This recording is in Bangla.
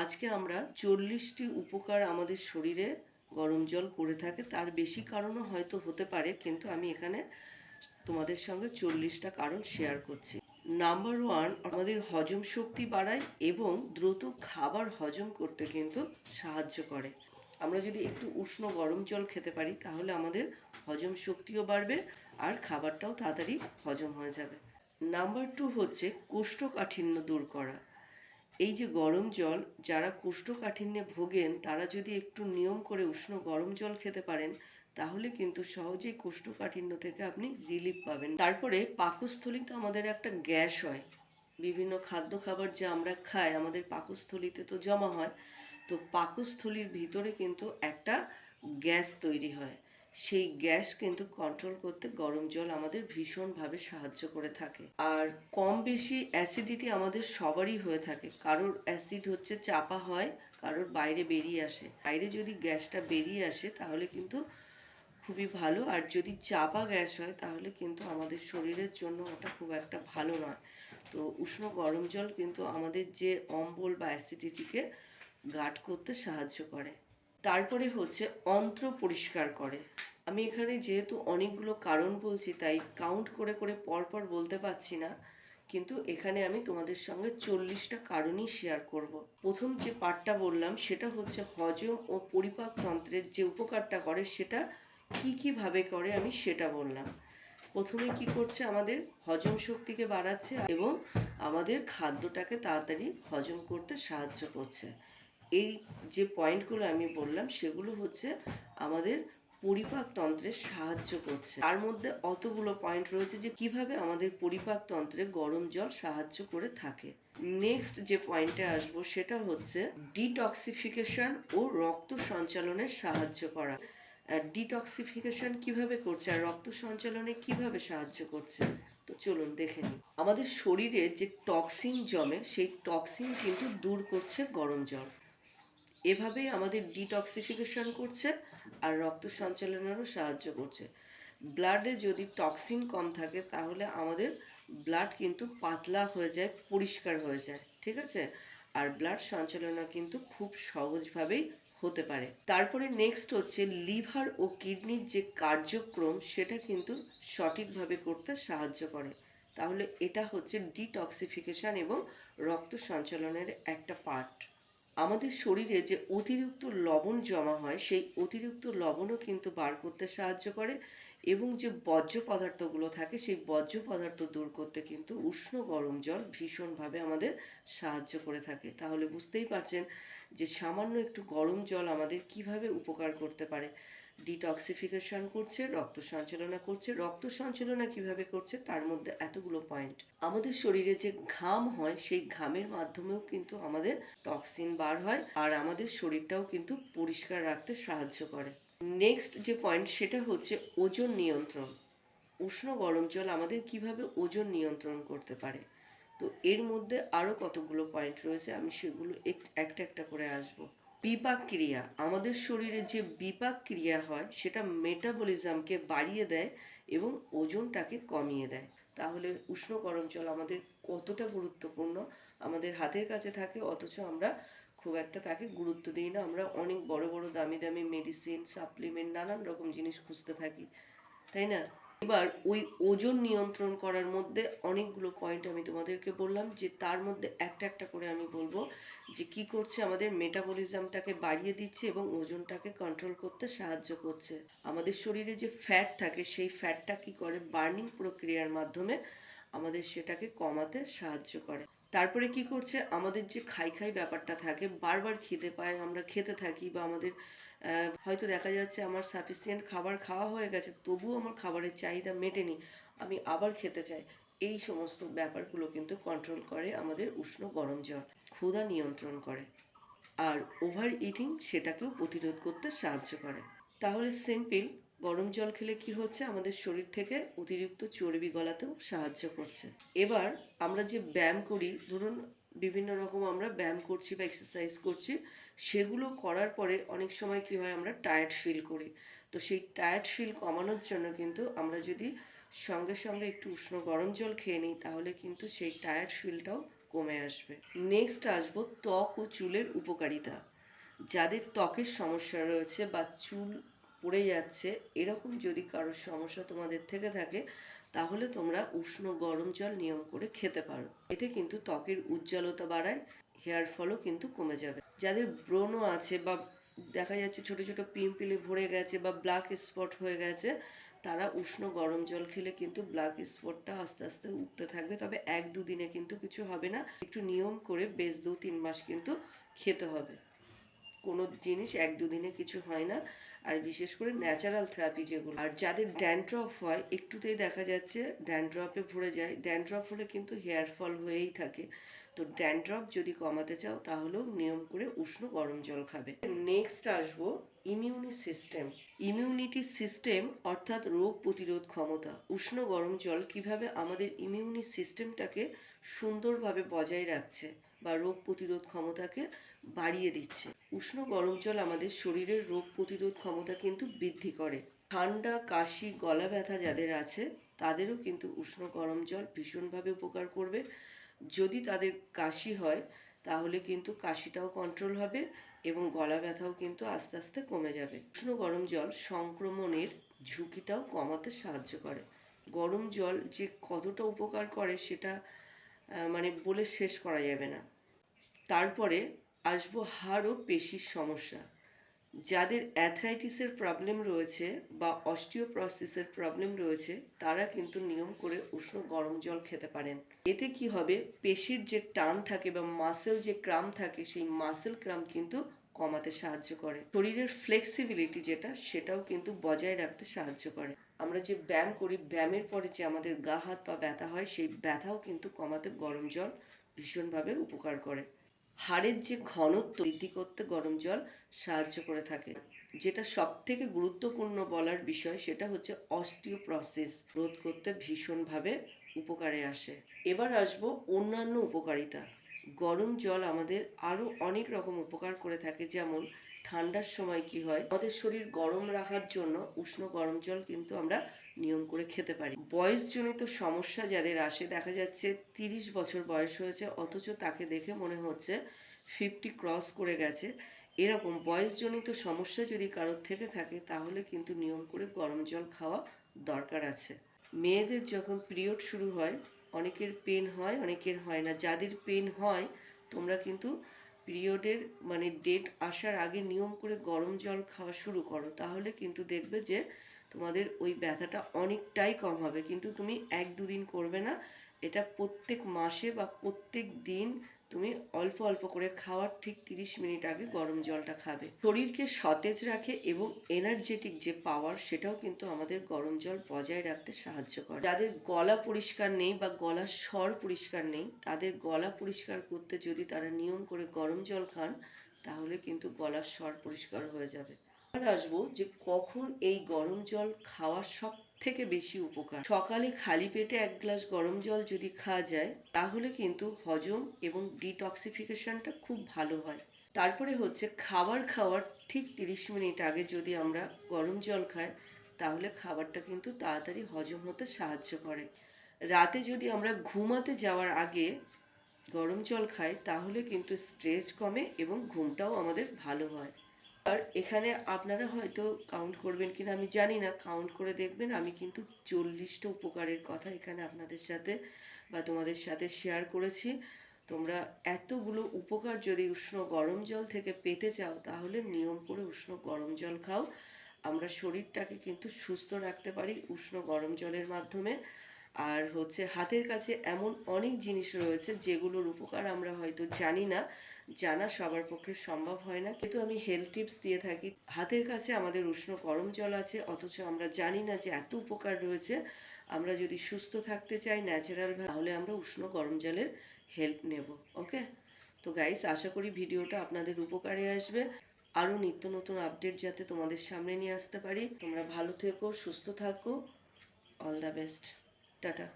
আজকে আমরা চল্লিশটি উপকার আমাদের শরীরে গরম জল করে থাকে, তার বেশি কারণও হয়তো হতে পারে, কিন্তু আমি এখানে তোমাদের সঙ্গে চল্লিশটা কারণ শেয়ার করছি। নাম্বার ওয়ান আমাদের হজম শক্তি বাড়ায় এবং দ্রুত খাবার হজম করতে কিন্তু সাহায্য করে। আমরা যদি একটু উষ্ণ গরম জল খেতে পারি, তাহলে আমাদের হজম শক্তিও বাড়বে আর খাবারটাও তাড়াতাড়ি হজম হয়ে যাবে। নাম্বার টু হচ্ছে কোষ্ঠকাঠিন্য দূর করা। এই যে গরম জল, যারা কোষ্ঠকাঠিন্যে ভোগেন, তারা যদি একটু নিয়ম করে উষ্ণ গরম জল খেতে পারেন, তাহলে কিন্তু সহজেই কোষ্ঠকাঠিন্য থেকে আপনি রিলিফ পাবেন। তারপরে পাকস্থলিতে আমাদের একটা গ্যাস হয়। বিভিন্ন খাদ্য খাবার যে আমরা খাই, আমাদের পাকস্থলীতে তো জমা হয়। তো পাকস্থলীর ভিতরে কিন্তু একটা গ্যাস তৈরি হয়। সেই গ্যাস কিন্তু কন্ট্রোল করতে গরম জল আমাদের ভীষণভাবে সাহায্য করে থাকে। আর কম বেশি অ্যাসিডিটি আমাদের সবারই হয়ে থাকে। কারোর অ্যাসিড হচ্ছে চাপা হয়, কারোর বাইরে বেরিয়ে আসে। বাইরে যদি গ্যাসটা বেরিয়ে আসে, তাহলে কিন্তু খুবই ভালো। আর যদি চাপা গ্যাস হয়, তাহলে কিন্তু আমাদের শরীরের জন্য ওটা খুব একটা ভালো নয়। তো উষ্ণ গরম জল কিন্তু আমাদের যে অম্বল বা অ্যাসিডিটিকে গার্ড করতে সাহায্য করে। তারপরে হচ্ছে অন্ত্র পরিষ্কার করে। আমি এখানে যেহেতু অনেকগুলো কারণ বলছি, তাই কাউন্ট করে করে পরপর বলতে পারছি না। কিন্তু এখানে আমি তোমাদের সঙ্গে চল্লিশটা কারণই শেয়ার করব। প্রথম যে পার্টটা বললাম, সেটা হচ্ছে হজম ও পরিপাক তন্ত্রের যে উপকারটা করে, সেটা কি কি ভাবে করে আমি সেটা বললাম। প্রথমে কি করছে আমাদের? হজম শক্তিকে বাড়াচ্ছে এবং আমাদের খাদ্যটাকে তাড়াতাড়ি হজম করতে সাহায্য করছে। এই যে পয়েন্টগুলো আমি বললাম, সেগুলো হচ্ছে আমাদের পরিপাক তন্ত্রে সাহায্য করছে। তার মধ্যে অতগুলো পয়েন্ট রয়েছে যে কীভাবে আমাদের পরিপাক তন্ত্রে গরম জল সাহায্য করে থাকে। নেক্সট যে পয়েন্টে আসব, সেটা হচ্ছে ডিটক্সিফিকেশন ও রক্ত সঞ্চালনে সাহায্য করা। ডিটক্সিফিকেশন কীভাবে করছে আর রক্ত সঞ্চালনে কীভাবে সাহায্য করছে, তো চলুন দেখে নিই। আমাদের শরীরে যে টক্সিন জমে, সেই টক্সিন কিন্তু দূর করছে গরম জল। এভাবেই আমাদের ডিটক্সিফিকেশন করছে আর রক্ত সঞ্চালনেরও সাহায্য করছে। ব্লাডে যদি টক্সিন কম থাকে, তাহলে আমাদের ব্লাড কিন্তু পাতলা হয়ে যায়, পরিষ্কার হয়ে যায়, ঠিক আছে? আর ব্লাড সঞ্চালনা কিন্তু খুব সহজভাবেই হতে পারে। তারপরে নেক্সট হচ্ছে লিভার ও কিডনির যে কার্যক্রম, সেটা কিন্তু সঠিকভাবে করতে সাহায্য করে। তাহলে এটা হচ্ছে ডিটক্সিফিকেশন এবং রক্ত সঞ্চালনের একটা পার্ট আমাদের শরীরে যে অতিরিক্ত লবণ জমা হয়, সেই অতিরিক্ত লবণও কিন্তু বার করতে সাহায্য করে এবং যে বর্জ্য পদার্থগুলো থাকে, সেই বর্জ্য পদার্থ দূর করতে কিন্তু উষ্ণ গরম জল ভীষণভাবে আমাদের সাহায্য করে থাকে। তাহলে বুঝতেই পারছেন যে সামান্য একটু গরম জল আমাদের কীভাবে উপকার করতে পারে। ডিটক্সিফিকেশন করছে, রক্ত সঞ্চালনা করছে। রক্ত সঞ্চালনা কীভাবে করছে? তার মধ্যে এতগুলো পয়েন্ট আমাদের শরীরে যে ঘাম হয়, সেই ঘামের মাধ্যমেও কিন্তু আমাদের টক্সিন বার হয় আর আমাদের শরীরটাও কিন্তু পরিষ্কার রাখতে সাহায্য করে। নেক্সট যে পয়েন্ট সেটা হচ্ছে ওজন নিয়ন্ত্রণ। উষ্ণ গরম জল আমাদের কীভাবে ওজন নিয়ন্ত্রণ করতে পারে? তো এর মধ্যে আরও কতগুলো পয়েন্ট রয়েছে, আমি সেগুলো একটা একটা করে আসব। বিপাক ক্রিয়া আমাদের শরীরে যে বিপাক ক্রিয়া হয়, সেটা মেটাবলিজমকে বাড়িয়ে দেয় এবং ওজনটাকে কমিয়ে দেয়। তাহলে উষ্ণ গরম জল আমাদের কতটা গুরুত্বপূর্ণ? আমাদের হাতের কাছে থাকে, অথচ আমরা খুব একটা তাকে গুরুত্ব দিই না। আমরা অনেক বড় বড় দামি দামি মেডিসিন সাপ্লিমেন্ট নানান রকম জিনিস খুঁজতে থাকি। তাই না? এবার ওই ওজন নিয়ন্ত্রণ করার মধ্যে অনেকগুলো পয়েন্ট আমি তোমাদেরকে বললাম, যে তার মধ্যে একটা একটা করে আমি বলব, যে কি করছে আমাদের মেটাবলিজমটাকে বাড়িয়ে দিচ্ছে এবং ওজনটাকে কন্ট্রোল করতে সাহায্য করছে। আমাদের শরীরে যে ফ্যাট থাকে, সেই ফ্যাটটা কি করে বার্নিং প্রক্রিয়ার মাধ্যমে আমাদের সেটাকে কমাতে সাহায্য করে। তারপরে কি করছে? আমাদের যে খাই খাই ব্যাপারটা থাকে, বারবার খিদে পায়, আমরা খেতে থাকি বা আমাদের হয়তো দেখা যাচ্ছে আমার সাফিসিয়েন্ট খাবার খাওয়া হয়ে গেছে, তবুও আমার খাবারের চাহিদা মেটেনি, আমি আবার খেতে চাই। এই সমস্ত ব্যাপারগুলো কিন্তু কন্ট্রোল করে আমাদের উষ্ণ গরম জল, ক্ষুধা নিয়ন্ত্রণ করে। আর ওভার ইটিং সেটাকেও প্রতিরোধ করতে সাহায্য করে। তাহলে সিম্পল গরম জল খেলে কি হচ্ছে? আমাদের শরীর থেকে অতিরিক্ত চর্বি গলাতেও সাহায্য করছে। এবার আমরা যে ব্যায়াম করি, ধরুন বিভিন্ন রকম আমরা ব্যায়াম করছি বা এক্সারসাইজ করছি, সেগুলো করার পরে অনেক সময় কি হয়, আমরা টায়ার্ড ফিল করি। তো সেই টায়ার্ড ফিল কমানোর জন্য কিন্তু আমরা যদি সঙ্গে সঙ্গে একটু উষ্ণ গরম জল খেয়ে নিই, তাহলে কিন্তু সেই টায়ার্ড ফিলটাও কমে আসবে। নেক্সট আসব ত্বক ও চুলের উপকারিতা। যাদের ত্বকের সমস্যা রয়েছে বা চুল পড়ে যাচ্ছে, এরকম যদি কারোর সমস্যা তোমাদের থেকে থাকে, তাহলে তোমরা উষ্ণ গরম জল নিয়ম করে খেতে পারো। এতে কিন্তু ত্বকের উজ্জ্বলতা বাড়ায়, হেয়ার ফলও কিন্তু কমে যাবে। যাদের ব্রণ আছে বা দেখা যাচ্ছে ছোট ছোট পিম্পলে ভরে গেছে বা ব্ল্যাক স্পট হয়ে গেছে, তারা উষ্ণ গরম জল খেলে কিন্তু ব্ল্যাক স্পটটা আস্তে আস্তে উঠতে থাকবে। তবে এক দুদিনে কিন্তু কিছু হবে না, একটু নিয়ম করে বেশ দু তিন মাস কিন্তু খেতে হবে। কোনো জিনিস এক দুদিনে কিছু হয় না। আর বিশেষ করে ন্যাচারাল থেরাপি যেগুলো। আর যাদের ড্যান্ড্রফ হয়, একটুতেই দেখা যাচ্ছে ড্যান্ড্রফে ভরে যায়। ড্যান্ড্রফ হলে কিন্তু হেয়ার ফল হয়েই থাকে। তো ড্যান্ড্রফ যদি কমাতে চাও, তাহলেও নিয়ম করে উষ্ণ গরম জল খাবে। নেক্সট আসব ইমিউনি সিস্টেম ইমিউনিটি সিস্টেম অর্থাৎ রোগ প্রতিরোধ ক্ষমতা। উষ্ণ গরম জল কীভাবে আমাদের ইমিউনি সিস্টেমটাকে সুন্দরভাবে বজায় রাখছে? বা রোগ প্রতিরোধ ক্ষমতাকে বাড়িয়ে দিচ্ছে। উষ্ণ গরম জল আমাদের শরীরের রোগ প্রতিরোধ ক্ষমতা কিন্তু বৃদ্ধি করে। ঠান্ডা, কাশি, গলা ব্যথা যাদের আছে, তাদেরও কিন্তু উষ্ণ গরম জল ভীষণভাবে উপকার করবে। যদি তাদের কাশি হয়, তাহলে কিন্তু কাশিটাও কন্ট্রোল হবে এবং গলা ব্যথাও কিন্তু আস্তে আস্তে কমে যাবে। উষ্ণ গরম জল সংক্রমণের ঝুঁকিটাও কমাতে সাহায্য করে। গরম জল যে কতটা উপকার করে সেটা মানে বলে শেষ করা যাবে না। তারপরে আসব হাড় ও পেশির সমস্যা। যাদের অ্যাথরাইটিসের প্রবলেম রয়েছে বা অস্টিওপ্রসিসের প্রবলেম রয়েছে, তারা কিন্তু নিয়ম করে উষ্ণ গরম জল খেতে পারেন। এতে কি হবে? পেশির যে টান থাকে বা মাসেল যে ক্রাম থাকে, সেই মাসেল ক্রাম কিন্তু কমাতে সাহায্য করে। শরীরের ফ্লেক্সিবিলিটি যেটা, সেটাও কিন্তু বজায় রাখতে সাহায্য করে। আমরা যে ব্যায়াম করি, ব্যায়ামের পরে যে আমাদের গা, হাত, পা ব্যথা হয়, সেই ব্যথাও কিন্তু কমাতে গরম জল ভীষণভাবে উপকার করে। হাড়ের যে ঘনত্ব বৃদ্ধি করতে গরম জল সাহায্য করে থাকে। যেটা সব থেকে গুরুত্বপূর্ণ বলার বিষয়, সেটা হচ্ছে অস্টিওপ্রসিস রোধ করতে ভীষণভাবে উপকারে আসে। এবার আসব অন্যান্য উপকারিতা। গরম জল আমাদের আরও অনেক রকম উপকার করে থাকে, যেমন ঠান্ডার সময় কি হয়, আমাদের শরীর গরম রাখার জন্য উষ্ণ গরম জল কিন্তু আমরা নিয়ম করে খেতে পারি। বয়সজনিত সমস্যা যাদের আসে, দেখা যাচ্ছে তিরিশ বছর বয়স হয়েছে, অথচ তাকে দেখে মনে হচ্ছে ফিফটি ক্রস করে গেছে। এরকম বয়সজনিত সমস্যা যদি কারোর থেকে থাকে, তাহলে কিন্তু নিয়ম করে গরম জল খাওয়া দরকার আছে। মেয়েদের যখন পিরিয়ড শুরু হয় অনেকের পেন হয়, অনেকের হয় না। যাদের পেন হয়, তোমরা কিন্তু পিরিয়ডের মানে ডেট আসার আগে নিয়ম করে গরম জল খাওয়া শুরু করো। তাহলে কিন্তু দেখবে যে তোমাদের ওই ব্যথাটা অনেকটাই কম হবে। কিন্তু তুমি এক দুদিন করবে না, এটা প্রত্যেক মাসে বা প্রত্যেক দিন তুমি অল্প অল্প করে খাওয়ার ঠিক তিরিশ মিনিট আগে গরম জলটা খাবে। শরীরকে সতেজ রাখে এবং এনার্জেটিক যে পাওয়ার সেটাও কিন্তু আমাদের গরম জল বজায় রাখতে সাহায্য করে। যাদের গলা পরিষ্কার নেই বা গলার স্বর পরিষ্কার নেই, তাদের গলা পরিষ্কার করতে যদি তারা নিয়ম করে গরম জল খান, তাহলে কিন্তু গলার স্বর পরিষ্কার হয়ে যাবে। এবার আসব যে কখন এই গরম জল খাওয়া সব থেকে বেশি উপকার। সকালে খালি পেটে এক গ্লাস গরম জল যদি খাওয়া যায়, তাহলে কিন্তু হজম এবং ডিটক্সিফিকেশনটা খুব ভালো হয়। তারপরে হচ্ছে খাবার খাওয়ার ঠিক তিরিশ মিনিট আগে যদি আমরা গরম জল খাই, তাহলে খাবারটা কিন্তু তাড়াতাড়ি হজম হতে সাহায্য করে। রাতে যদি আমরা ঘুমাতে যাওয়ার আগে গরম জল খাই, তাহলে কিন্তু স্ট্রেস কমে এবং ঘুমটাও আমাদের ভালো হয়। আর এখানে আপনারা হয়তো কাউন্ট করবেন কিনা আমি জানি না কাউন্ট করে দেখবেন। আমি কিন্তু চল্লিশটা উপকারের কথা এখানে আপনাদের সাথে বা তোমাদের সাথে শেয়ার করেছি। তোমরা এতগুলো উপকার যদি উষ্ণ গরম জল থেকে পেতে চাও, তাহলে নিয়ম করে উষ্ণ গরম জল খাও। আমরা শরীরটাকে কিন্তু সুস্থ রাখতে পারি উষ্ণ গরম জলের মাধ্যমে। আর হচ্ছে হাতের কাছে এমন অনেক জিনিস রয়েছে যেগুলোর উপকার আমরা হয়তো জানি না, জানা সবার পক্ষে সম্ভব হয় না। কিন্তু আমি হেলথ টিপস দিয়ে থাকি। হাতের কাছে আমাদের উষ্ণ গরম জল আছে, অথচ আমরা জানি না যে এত উপকার রয়েছে। আমরা যদি সুস্থ থাকতে চাই ন্যাচারাল তাহলে আমরা উষ্ণ গরম জলের হেল্প নেব ওকে তো গাইস আশা করি ভিডিওটা আপনাদের উপকারে আসবে। আরও নিত্য নতুন আপডেট যাতে তোমাদের সামনে নিয়ে আসতে পারি। তোমরা ভালো থেকো, সুস্থ থাকো। All the best tata.